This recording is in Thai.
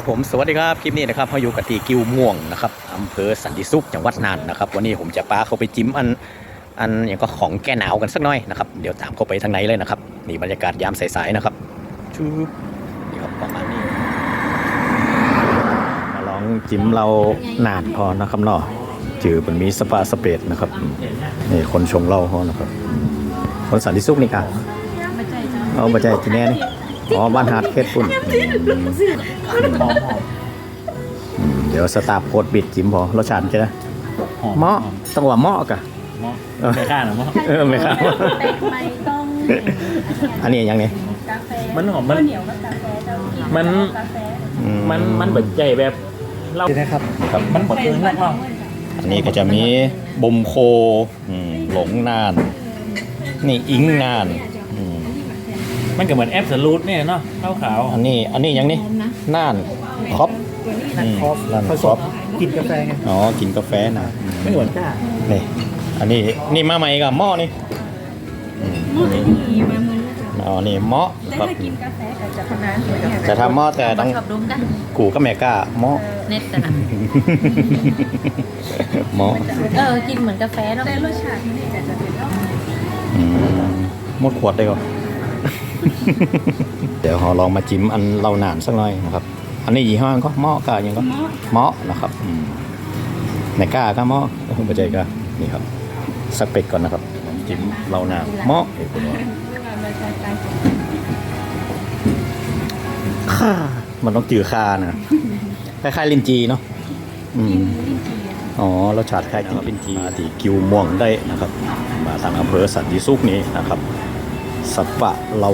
ครับผมสวัสดีครับคลิปนี้นะครับเขาอยู่กับที่กิวม่วงนะครับอำเภอสันติสุขจังหวัดน่านนะครับวันนี้ผมจะปาเขาไปจิ้มอันอันอย่างก็ของแก้หนาวกันสักหน่อยนะครับเดี๋ยวตามเข้าไปทางไหนเลยนะครับนี่บรรยากาศยามสายๆนะครับชูบนี่ครับประมาณนี้มาลองจิ้มเรานานพอนะครับเนาะจือมันมีสปาสเปดนะครับอืมนี่คนชงเหล้าเขานะครับ คนสันติสุขนี่ค่ะเอาบัจจัยที่แน่นี่ อ๋อบ้านหาดเขตปุ่นอืมเดี๋ยวสตาร์โคดบิดจิ้มพอรสชาติจะได้เหมาะต้องว่าเหมาะกะหม้อไม่ค่าหรอหม้อเออไม่ครับแต่ไม่ต้องอันนี้อย่างนี้กาแฟมันหอมมันข้าวเหนียวกับกาแฟเจ้ากินมันกาแฟอืมันมันแบบใจแบบเรานะครับครับมันหมดเลยนักเนาะอันนี้ก็จะมีบมโคอืมหลงนาน นี่อิงนานอื มมันก็เหมือนแอปสลูดเนี่ยเนาะขาวขาวอันนี้อันนี้อย่างนี้น่านครอบอืมน่านครอบกินกาแฟไงอ๋อกินกาแฟนะอืมไม่เหมือนก้านี่อันนี้นี่มาใหม่กับหม้อนี่อืมหม้อจะดีมาเหมือนกันอ๋อนี่หม้อแต่ครับถ้ากินกาแฟก็จะพนานสวยงามแต่ถ้าหม้อแต่ต้องชอบดมกันกูก็แม่กล้าหม้อเน็ตกันนะหม้อเออกินเหมือนกาแฟเนาะแต่รสชาติที่นี่ก็จะเป็นอืมหมดขวดได้ก่อน เดี๋ยวเราลองมาจิ้มอันเราหนานสักหน่อยนะครับ อันนี้ยี่ห้อก็หม้อกายังก็หม้อนะครับอืมในกล้าก็หม้อคุณปัจจัยก็นี่ครับสักเป็ดก่อนนะครับจิ้มเราหนานหม้อเอ้ยคุณว่าค่ามันต้องจืดคานะคล้ายๆลินจีเนาะอืมอ๋อรสชาติคล้ายกินลินจีมาที่กิวม่วงได้นะครับ มาทางอำเภอสันติสุขนี้นะครับ สัปปะเรา